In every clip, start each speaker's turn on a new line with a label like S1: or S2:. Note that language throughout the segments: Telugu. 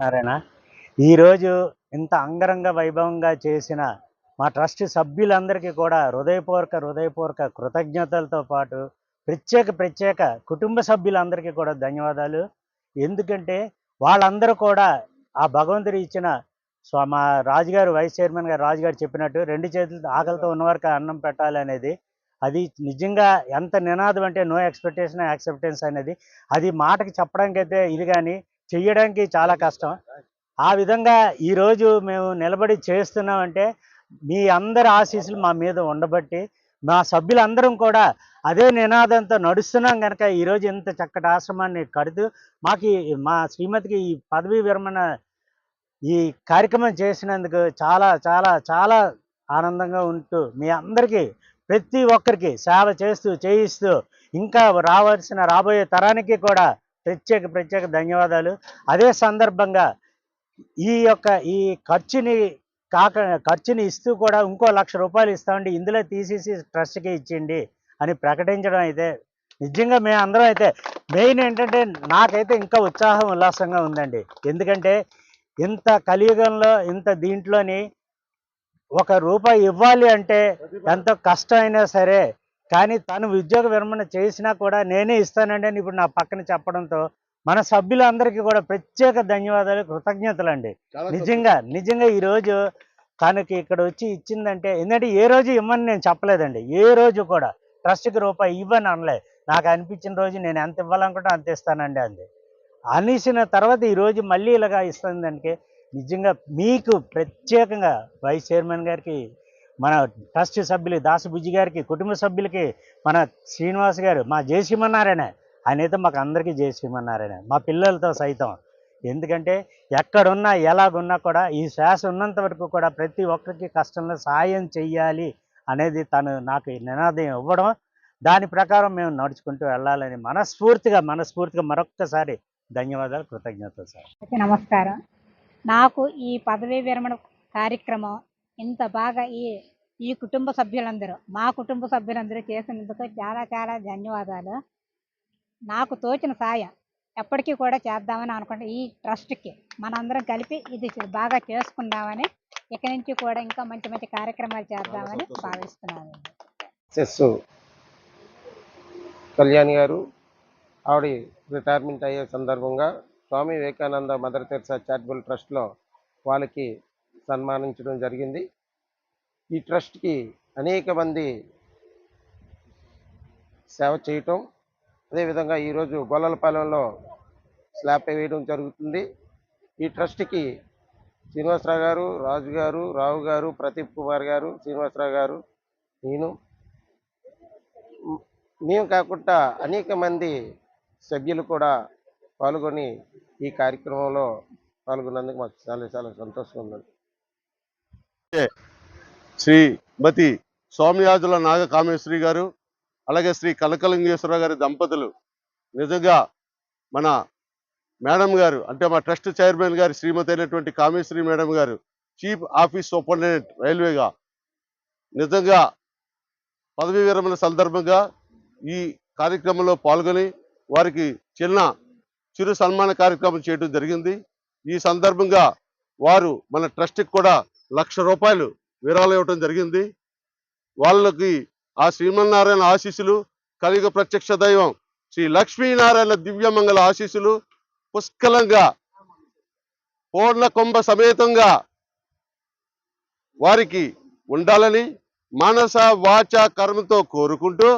S1: నారాయణ. ఈరోజు ఇంత అంగరంగ వైభవంగా చేసిన మా ట్రస్ట్ సభ్యులందరికీ కూడా హృదయపూర్వక హృదయపూర్వక కృతజ్ఞతలతో పాటు ప్రత్యేక ప్రత్యేక కుటుంబ సభ్యులందరికీ కూడా ధన్యవాదాలు. ఎందుకంటే వాళ్ళందరూ కూడా ఆ భగవంతుడు ఇచ్చిన స్వ మా రాజుగారు వైస్ చైర్మన్ గారు రాజుగారు చెప్పినట్టు రెండు చేతులతో ఆకలితో ఉన్నవారికి అన్నం పెట్టాలి అనేది అది నిజంగా ఎంత నినాదం అంటే నో ఎక్స్పెక్టేషన్ యాక్సెప్టెన్స్ అనేది అది మాటకి చెప్పడానికి అయితే ఇది కానీ చెయ్యడానికి చాలా కష్టం. ఆ విధంగా ఈరోజు మేము నిలబడి చేస్తున్నామంటే మీ అందరి ఆశీస్సులు మా మీద ఉండబట్టి మా సభ్యులందరం కూడా అదే నినాదంతో నడుస్తున్నాం కనుక ఈరోజు ఇంత చక్కటి ఆశ్రమాన్ని కడుతూ మాకు మా శ్రీమతికి ఈ పదవీ విరమణ ఈ కార్యక్రమం చేసినందుకు చాలా చాలా చాలా ఆనందంగా ఉంటూ మీ అందరికీ ప్రతి ఒక్కరికి సేవ చేస్తూ చేయిస్తూ ఇంకా రావాల్సిన రాబోయే తరానికి కూడా ప్రత్యేక ప్రత్యేక ధన్యవాదాలు. అదే సందర్భంగా ఈ యొక్క ఈ ఖర్చుని కాక ఖర్చుని ఇస్తూ కూడా ఇంకో లక్ష రూపాయలు ఇస్తామండి. ఇందులో తీసేసి ట్రస్ట్కి ఇచ్చిండి అని ప్రకటించడం అయితే నిజంగా మేము అందరం అయితే మెయిన్ ఏంటంటే నాకైతే ఇంకా ఉత్సాహం ఉల్లాసంగా ఉందండి. ఎందుకంటే ఇంత కలియుగంలో ఇంత దీంట్లోని ఒక రూపాయి ఇవ్వాలి అంటే ఎంతో కష్టమైనా సరే కానీ తను ఉద్యోగ విరమణ చేసినా కూడా నేనే ఇస్తానండి అని ఇప్పుడు నా పక్కన చెప్పడంతో మన సభ్యులందరికీ కూడా ప్రత్యేక ధన్యవాదాలు కృతజ్ఞతలు అండి నిజంగా నిజంగా ఈరోజు తనకి ఇక్కడ వచ్చి ఇచ్చిందంటే ఎందుకంటే ఏ రోజు ఇమ్మని నేను చెప్పలేదండి. ఏ రోజు కూడా ట్రస్ట్కి రూపాయి ఇవ్వని అనలే. నాకు అనిపించిన రోజు నేను ఎంత ఇవ్వాలనుకుంటే అంత ఇస్తానండి అంది. అనేసిన తర్వాత ఈ రోజు మళ్ళీ ఇలాగా ఇస్తుందంటే నిజంగా మీకు ప్రత్యేకంగా వైస్ చైర్మన్ గారికి మన ట్రస్ట్ సభ్యులు దాసబుజ్జి గారికి కుటుంబ సభ్యులకి మన శ్రీనివాస్ గారు మా జయశ్రీమన్నారాయణ ఆయన అయితే మాకు అందరికీ జయశ్రీమన్నారాయణ మా పిల్లలతో సైతం. ఎందుకంటే ఎక్కడున్నా ఎలాగున్నా కూడా ఈ శ్వాస ఉన్నంత వరకు కూడా ప్రతి ఒక్కరికి కష్టంలో సాయం చెయ్యాలి అనేది తను నాకు నినాదం ఇవ్వడం. దాని ప్రకారం మేము నడుచుకుంటూ వెళ్ళాలని మనస్ఫూర్తిగా మనస్ఫూర్తిగా మరొక్కసారి ధన్యవాదాలు కృతజ్ఞతలు సార్.
S2: నమస్కారం. నాకు ఈ పదవీ విరమణ కార్యక్రమం ఇంత బాగా ఈ ఈ కుటుంబ సభ్యులందరూ మా కుటుంబ సభ్యులందరూ చేసినందుకు చాలా చాలా ధన్యవాదాలు. నాకు తోచిన సాయం ఎప్పటికీ కూడా చేద్దామని అనుకుంటే ఈ ట్రస్ట్కి మనందరం కలిపి ఇది బాగా చేసుకుందామని ఇక నుంచి కూడా ఇంకా మంచి మంచి కార్యక్రమాలు చేద్దామని భావిస్తున్నాను.
S3: చెస్ కళ్యాణ్ గారు ఆవిడ రిటైర్మెంట్ అయ్యే సందర్భంగా Swami Vivekananda Mother Teresa charitable ట్రస్ట్లో వాళ్ళకి సన్మానించడం జరిగింది. ఈ ట్రస్ట్కి అనేక మంది సేవ చేయటం అదేవిధంగా ఈరోజు గొల్లలపాలెంలో స్లాబ్ వేయడం జరుగుతుంది. ఈ ట్రస్ట్కి శ్రీనివాసరావు గారు రాజు గారు రావు గారు ప్రదీప్ కుమార్ గారు శ్రీనివాసరావు గారు నేను మేము కాకుండా అనేక మంది సభ్యులు కూడా పాల్గొని ఈ కార్యక్రమంలో పాల్గొన్నందుకు మాకు చాలా చాలా సంతోషంగా ఉందండి
S4: శ్రీమతి సోమయాజుల నాగ కామేశ్వరి గారు అలాగే శ్రీ కనకలింగేశ్వర గారి దంపతులు నిజంగా మన మేడం గారు అంటే మా ట్రస్ట్ చైర్మన్ గారి శ్రీమతి అయినటువంటి కామేశ్వరి మేడం గారు చీఫ్ ఆఫీస్ సూపరింటెండెంట్ రైల్వేగా నిజంగా పదవీ విరమణ సందర్భంగా ఈ కార్యక్రమంలో పాల్గొని వారికి చిన్న చిరు సన్మాన కార్యక్రమం చేయడం జరిగింది. ఈ సందర్భంగా వారు మన ట్రస్ట్కి కూడా లక్ష రూపాయలు విరాళం ఇవ్వటం జరిగింది. వాళ్ళకి ఆ శ్రీమన్నారాయణ ఆశీస్సులు కలిగ ప్రత్యక్ష దైవం శ్రీ లక్ష్మీనారాయణ దివ్యమంగళ ఆశీస్సులు పుష్కలంగా పూర్ణ కుంభ సమేతంగా వారికి ఉండాలని మానస వాచ కర్మతో కోరుకుంటూ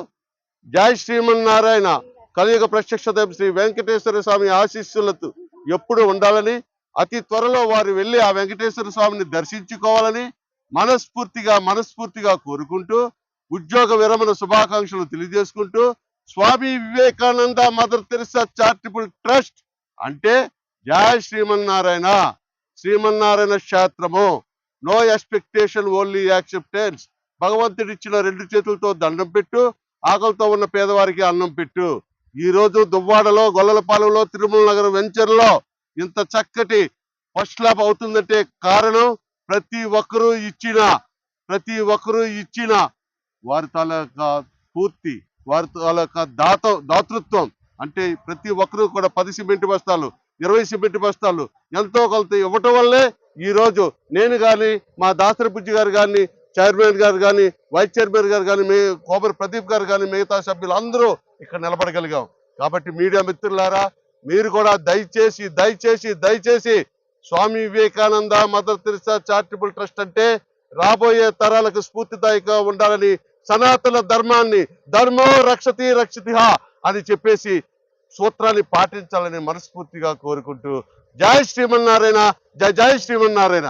S4: జై శ్రీమన్నారాయణ. కలియుగ ప్రత్యక్ష దైవం శ్రీ వెంకటేశ్వర స్వామి ఆశీస్సులతో ఎప్పుడు ఉండాలని అతి త్వరలో వారు వెళ్ళి ఆ వెంకటేశ్వర స్వామిని దర్శించుకోవాలని మనస్ఫూర్తిగా మనస్ఫూర్తిగా కోరుకుంటూ ఉద్యోగ విరమణ శుభాకాంక్షలు తెలియజేసుకుంటూ Swami Vivekananda Mother Teresa charitable trust అంటే జయ శ్రీమన్నారాయణ. శ్రీమన్నారాయణ క్షేత్రము. No expectation only acceptance. భగవంతుడిచ్చిన రెండు చేతులతో దండం పెట్టు ఆకలితో ఉన్న పేదవారికి అన్నం పెట్టు. ఈ రోజు దువ్వాడలో గొల్లలపాలెంలో తిరుమల నగరం వెంచర్లో ఇంత చక్కటి ఫస్ట్ ల్యాబ్ అవుతుందంటే కారణం ప్రతి ఒక్కరూ ఇచ్చిన ప్రతి ఒక్కరూ ఇచ్చిన వారి తాలూకా పూర్తి వారి తాలూకా దాత దాతృత్వం. అంటే ప్రతి ఒక్కరూ కూడా పది సిమెంట్ బస్తాలు ఇరవై సిమెంట్ బస్తాలు ఎంతో కొంత ఇవ్వటం వల్లే ఈ రోజు నేను కానీ మా దాసరి బుజ్జి గారు కానీ చైర్మన్ గారు కానీ వైస్ చైర్మన్ గారు కానీ మీ కోబరి ప్రదీప్ గారు కానీ మిగతా సభ్యులు అందరూ ఇక్కడ నిలబడగలిగాం. కాబట్టి మీడియా మిత్రులారా మీరు కూడా దయచేసి దయచేసి దయచేసి Swami Vivekananda Mother Teresa charitable trust అంటే రాబోయే తరాలకు స్ఫూర్తిదాయకంగా ఉండాలని సనాతన ధర్మాన్ని ధర్మో రక్షతి రక్షితిహ అని చెప్పేసి సూత్రాన్ని పాటించాలని మనస్ఫూర్తిగా కోరుకుంటూ జై శ్రీమన్నారాయణ జై జై శ్రీమన్నారాయణ.